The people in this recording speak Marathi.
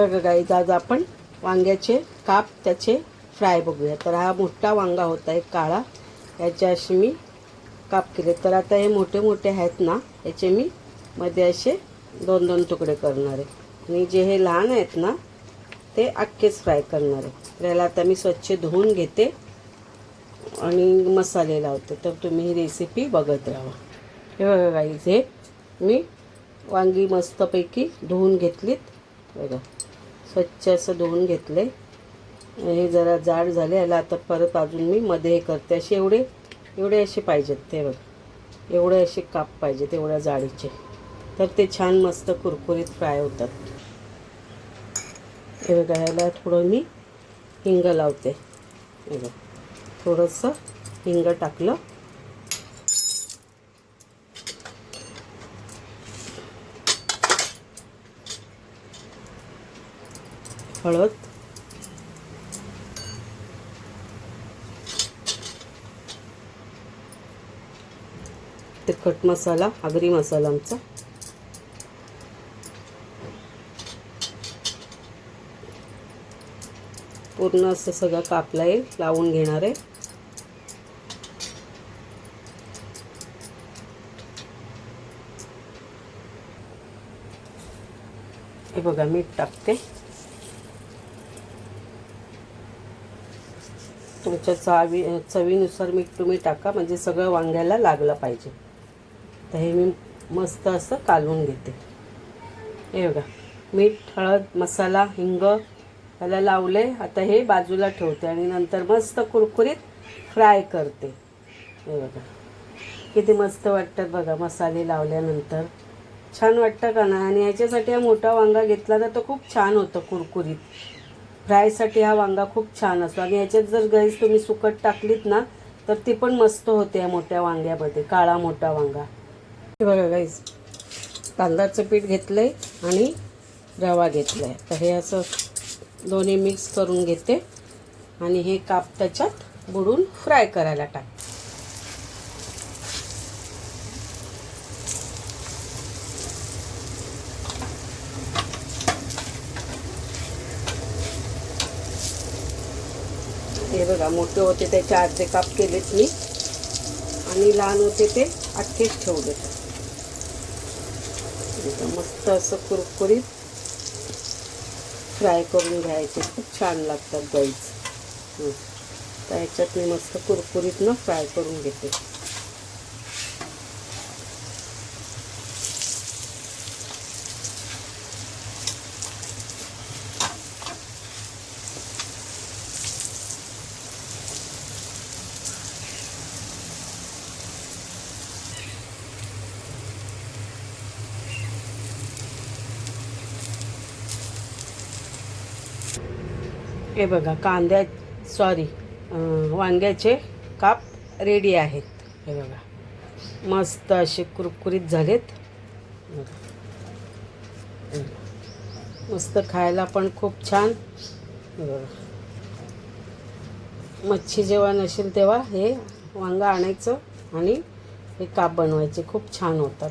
बघा गाईज आज आपण वांग्याचे काप त्याचे फ्राय बघूया. तर हा मोठा वांगा होता एक काळा. याचे असे मी काप केले. तर आता हे मोठे मोठे आहेत ना याचे मी मध्ये असे दोन दोन तुकडे करणार आहे. आणि जे हे लहान आहेत ना ते अख्खेच फ्राय करणार आहे. तर याला आता मी स्वच्छ धुवून घेते आणि मसाले लावते. तर तुम्ही ही रेसिपी बघत राहा. हे बघा गाईज हे मी वांगी मस्तपैकी धुवून घेतलीत. बघा. स्वच्छ असं धुवून घेतले. हे जरा जाड झाले. याला आता परत अजून मी मध्ये हे करते. असे एवढे एवढे असे पाहिजेत ते बघ. एवढे असे काप पाहिजेत एवढ्या जाडीचे. तर ते छान मस्त कुरकुरीत फ्राय होतात. हे बघा ह्याला थोडं मी हिंग लावते. हे बघ. थोडंसं हिंग टाकलं. हळद तिखट मसाला आगरी मसाला आमचा. पूर्ण असं सगळं कापलं आहे लावून घेणार आहे. हे बघा मीठ टाकते. तुमच्या चावी चवीनुसार मीठ तुम्ही टाका म्हणजे सगळं वांग्याला लागलं पाहिजे. तर हे मी मस्त असं कालवून घेते. हे बघा मीठ हळद मसाला हिंग ह्याला लावले. आता हे बाजूला ठेवते आणि नंतर मस्त कुरकुरीत फ्राय करते. हे बघा किती मस्त वाटतात बघा मसाले लावल्यानंतर. छान वाटतं का ना आणि ह्याच्यासाठी हा मोठा वांगा घेतला तर तो खूप छान होतं कुरकुरीत. फ्रायसाठी हा वांगा खूप छान असतो. आणि याच्यात जर गैस तुम्ही सुकट टाकलीत ना तर ती पण मस्त होते या मोठ्या वांग्यामध्ये काळा मोठा वांगा. बघा गाईज तांदळाचं पीठ घेतलं आहे आणि रवा घेतला आहे तर हे असं दोन्ही मिक्स करून घेते आणि हे काप त्याच्यात बुडून फ्राय करायला टाकते. हे बघा मोठे होते त्याच्या अर्धे काप केलेत मी. आणि लहान होते ते अख्खेच ठेवलेत. मस्त असं कुरकुरीत फ्राय करून घ्यायचे. खूप छान लागतात गाईच तर ह्याच्यात मी मस्त कुरकुरीत फ्राय करून घेते. हे बघा कांद्या सॉरी वांग्याचे काप रेडी आहेत. हे बघा मस्त असे कुरकुरीत झालेत. मस्त खायला पण खूप छान. बघा मच्छी जेव्हा नसेल तेव्हा हे वांगा आणायचं आणि हे काप बनवायचे खूप छान होतात.